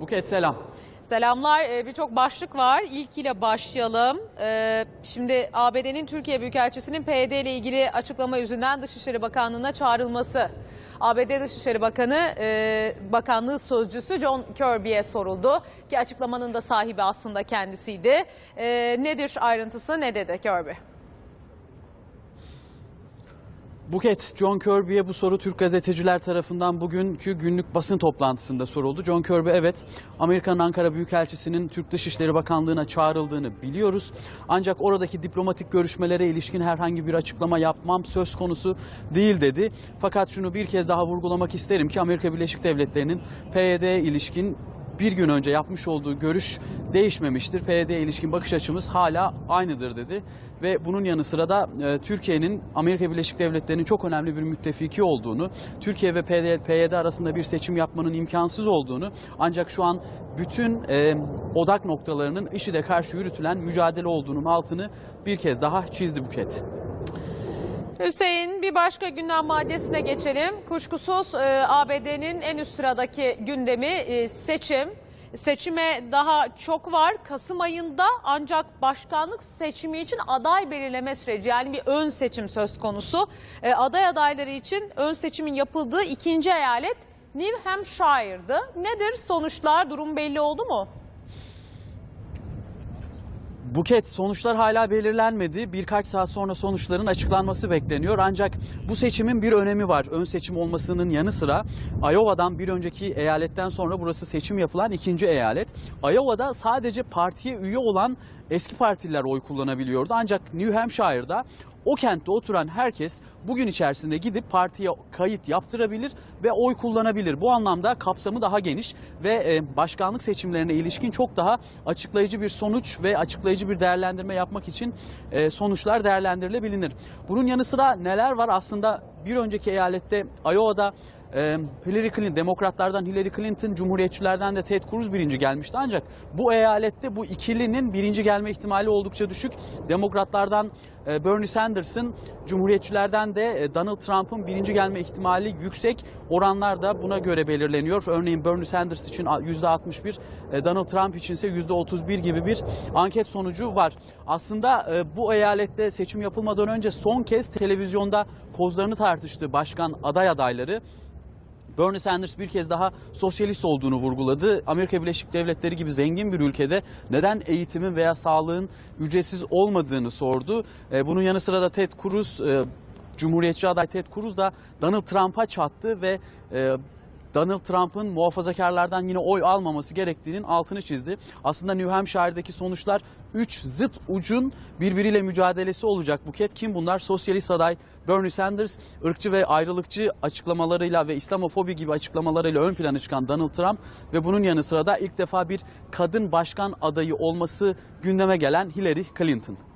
Buket selam. Selamlar. Ee, Birçok başlık var. İlk ile başlayalım. Ee, Şimdi ABD'nin Türkiye Büyükelçisi'nin PYD ile ilgili açıklama yüzünden Dışişleri Bakanlığı'na çağrılması. ABD Dışişleri Bakanı, e, Bakanlığı Sözcüsü John Kirby'ye soruldu. Ki açıklamanın da sahibi aslında kendisiydi. Ee, Nedir ayrıntısı, ne dedi Kirby? Buket, John Kirby'ye bu soru Türk gazeteciler tarafından bugünkü günlük basın toplantısında soruldu. John Kirby evet Amerika'nın Ankara Büyükelçisi'nin Türk Dışişleri Bakanlığı'na çağrıldığını biliyoruz. Ancak oradaki diplomatik görüşmelere ilişkin herhangi bir açıklama yapmam söz konusu değil dedi. Fakat şunu bir kez daha vurgulamak isterim ki Amerika Birleşik Devletleri'nin PYD'ye ilişkin bir gün önce yapmış olduğu görüş değişmemiştir. PYD'ye ilişkin bakış açımız hala aynıdır dedi. Ve bunun yanı sıra da e, Türkiye'nin Amerika Birleşik Devletleri'nin çok önemli bir müttefiki olduğunu, Türkiye ve PYD, PYD arasında bir seçim yapmanın imkansız olduğunu ancak şu an bütün e, odak noktalarının IŞİD'e karşı yürütülen mücadele olduğunun altını bir kez daha çizdi Buket. Hüseyin bir başka gündem maddesine geçelim. Kuşkusuz e, ABD'nin en üst sıradaki gündemi e, seçim. Seçime daha çok var. Kasım ayında ancak başkanlık seçimi için aday belirleme süreci yani bir ön seçim söz konusu. E, aday adayları için ön seçimin yapıldığı ikinci eyalet New Hampshire'dı. Nedir sonuçlar? Durum belli oldu mu? Buket sonuçlar hala belirlenmedi. Birkaç saat sonra sonuçların açıklanması bekleniyor. Ancak bu seçimin bir önemi var. Ön seçim olmasının yanı sıra Iowa'dan bir önceki eyaletten sonra burası seçim yapılan ikinci eyalet. Iowa'da sadece partiye üye olan eski partililer oy kullanabiliyordu. Ancak New Hampshire'da o kentte oturan herkes bugün içerisinde gidip partiye kayıt yaptırabilir ve oy kullanabilir. Bu anlamda kapsamı daha geniş ve e, başkanlık seçimlerine ilişkin çok daha açıklayıcı bir sonuç ve açıklayıcı bir değerlendirme yapmak için e, sonuçlar değerlendirilebilir. Bunun yanı sıra neler var aslında bir önceki eyalette Iowa'da e, Hillary Clinton, demokratlardan Hillary Clinton, cumhuriyetçilerden de Ted Cruz birinci gelmişti. Ancak bu eyalette bu ikilinin birinci gelme ihtimali oldukça düşük. Demokratlardan e, Bernie Sanders'ın, cumhuriyetçilerden de e, Donald Trump'ın birinci gelme ihtimali yüksek. Oranlar da buna göre belirleniyor. Örneğin Bernie Sanders için %61, e, Donald Trump için ise %31 gibi bir anket sonucu var. Aslında bu eyalette seçim yapılmadan önce son kez televizyonda kozlarını tartıştı başkan aday adayları. Bernie Sanders bir kez daha sosyalist olduğunu vurguladı. Amerika Birleşik Devletleri gibi zengin bir ülkede neden eğitimin veya sağlığın ücretsiz olmadığını sordu. E, Bunun yanı sıra da Ted Cruz, e, Cumhuriyetçi aday Ted Cruz da Donald Trump'a çattı ve e, Donald Trump'ın muhafazakarlardan yine oy almaması gerektiğinin altını çizdi. Aslında New Hampshire'daki sonuçlar 3 zıt ucun birbiriyle mücadelesi olacak Buket. Kim bunlar? Sosyalist aday Bernie Sanders, ırkçı ve ayrılıkçı açıklamalarıyla ve İslamofobi gibi açıklamalarıyla ön plana çıkan Donald Trump ve bunun yanı sıra da ilk defa bir kadın başkan adayı olması gündeme gelen Hillary Clinton.